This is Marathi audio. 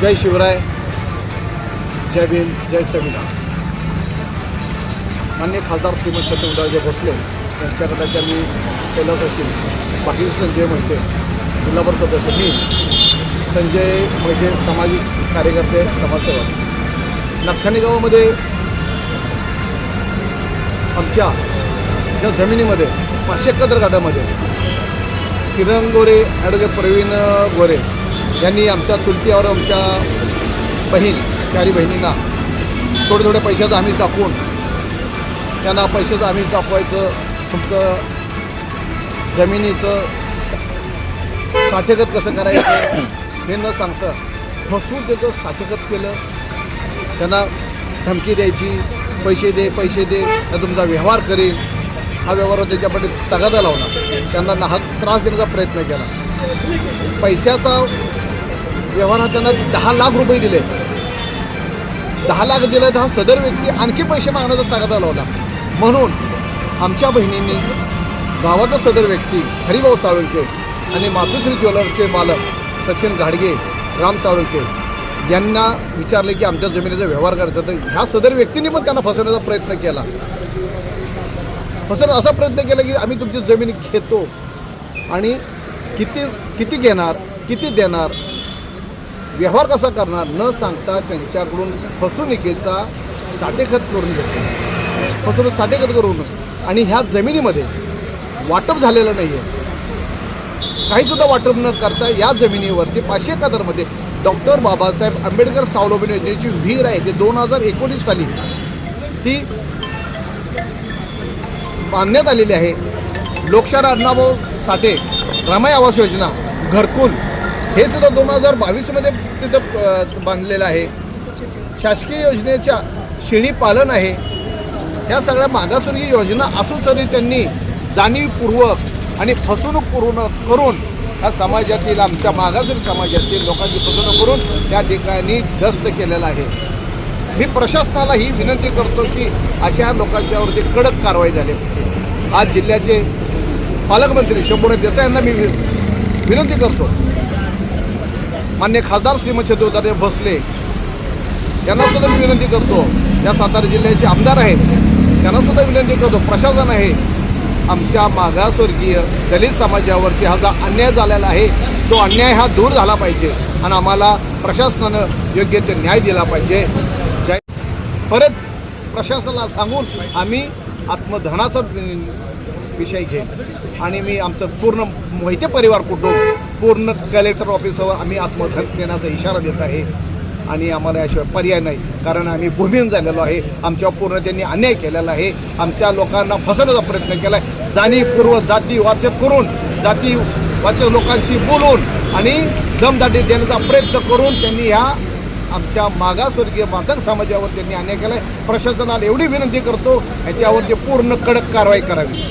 जय शिवराय जय भीम जय संविधान मान्य खासदार श्रीमंत छत्रपती भोसले यांच्या गटाच्या मी कैलास असेल पाटील संजय म्हणते जिल्हाभर सदस्य मी संजय म्हणजे सामाजिक कार्यकर्ते समाजसेवक. नखानी गावामध्ये आमच्या ज्या जमिनीमध्ये पाचशे कदर घाटामध्ये श्रीरंग गोरे ॲडव्होकेट प्रवीण गोरे यांनी आमच्या चुलतीवर आमच्या बहीण चारी बहिणींना थोडे थोडे पैशाचं आम्ही दाखवून त्यांना पैशाचं आम्ही दाखवायचं तुमचं जमिनीचं साठेगत कसं करायचं हे न सांगतं फसून त्याचं साठेगत केलं. त्यांना धमकी द्यायची पैसे दे पैसे दे तर तुमचा व्यवहार करेल हा व्यवहार त्याच्याकडे तगादा लावला. त्यांना नाहक त्रास देण्याचा प्रयत्न केला. पैशाचा व्यवहार त्यांना दहा लाख रुपये दिले. दहा लाख दिले तर हा सदर व्यक्ती आणखी पैसे मागण्याचा तागादा लावला म्हणून आमच्या बहिणींनी गावाचा सदर व्यक्ती हरिभाऊ साळुंके आणि मातुश्री ज्वेलर्सचे मालक सचिन घाडगे राम साळुंके यांना विचारले की आमच्या जमिनीचा व्यवहार करायचा तर ह्या सदर व्यक्तींनी पण त्यांना फसवण्याचा प्रयत्न केला. फसवण्याचा असा प्रयत्न केला की आम्ही तुमची जमीन घेतो आणि किती किती घेणार किती देणार? व्यवहार कसा करणार? न सांगता त्यांच्याकडून फसवणुकीचा साठेखत करून घेतो. फसवणूक साठेखत करून आणि ह्या जमिनीमध्ये वाटप झालेलं नाही आहे काहीसुद्धा वाटप न करता या जमिनीवरती पाचशे एकाहत्तरमध्ये डॉक्टर बाबासाहेब आंबेडकर स्वावलंबन योजनेची विहीर आहे. ते दोन हजार एकोणीस साली ती बांधण्यात आलेली आहे. लोकशाहीर अण्णाभाऊ साठे रमाई आवास योजना घरकुल हे सुद्धा दोन हजार बावीसमध्ये तिथं बांधलेलं आहे. शासकीय योजनेच्या शेळी पालन आहे. ह्या सगळ्या मागासवर्गीय योजना असून तरी त्यांनी जाणीवपूर्वक आणि फसवणूकपूर्ण करून ह्या समाजातील आमच्या मागासवर्गीय समाजातील लोकांची फसवणूक करून त्या ठिकाणी दस्त केलेला आहे. मी प्रशासनाला ही विनंती करतो की अशा लोकांच्यावरती कडक कारवाई झाली पाहिजे. आज जिल्ह्याचे पालकमंत्री शंभूराज देसाई यांना मी वि- विनंती करतो. मान्य खासदार श्रीमंत छत्रपती भोसले यांना सुद्धा मी विनंती करतो. या सातारा जिल्ह्याचे आमदार आहेत त्यांना सुद्धा विनंती करतो. प्रशासन आहे. आमच्या मागासवर्गीय दलित समाजावरती हा जो अन्याय झालेला आहे तो अन्याय हा दूर झाला पाहिजे आणि आम्हाला प्रशासनानं योग्य ते न्याय दिला पाहिजे. जय परत प्रशासनाला सांगून आम्ही आत्मधनाचा विषय घेईन आणि मी आमचं पूर्ण मोहिते परिवार कुटुंब पूर्ण कलेक्टर ऑफिसवर आम्ही आत्मधन देण्याचा इशारा देत आहे. आणि आम्हाला याशिवाय पर्याय नाही. कारण आम्ही भूमिहीन झालेलो आहे. आमच्यावर पूर्ण त्यांनी अन्याय केलेला आहे. आमच्या लोकांना फसवण्याचा प्रयत्न केला आहे जाणीवपूर्व जाती वाचक करून जाती वाचक लोकांशी बोलून आणि दमदाटी देण्याचा प्रयत्न करून त्यांनी ह्या आमच्या मागासवर्गीय माधक समाजावर त्यांनी अन्याय केला आहे प्रशासनाला एवढी विनंती करतो ह्याच्यावरती पूर्ण कडक कारवाई करावी.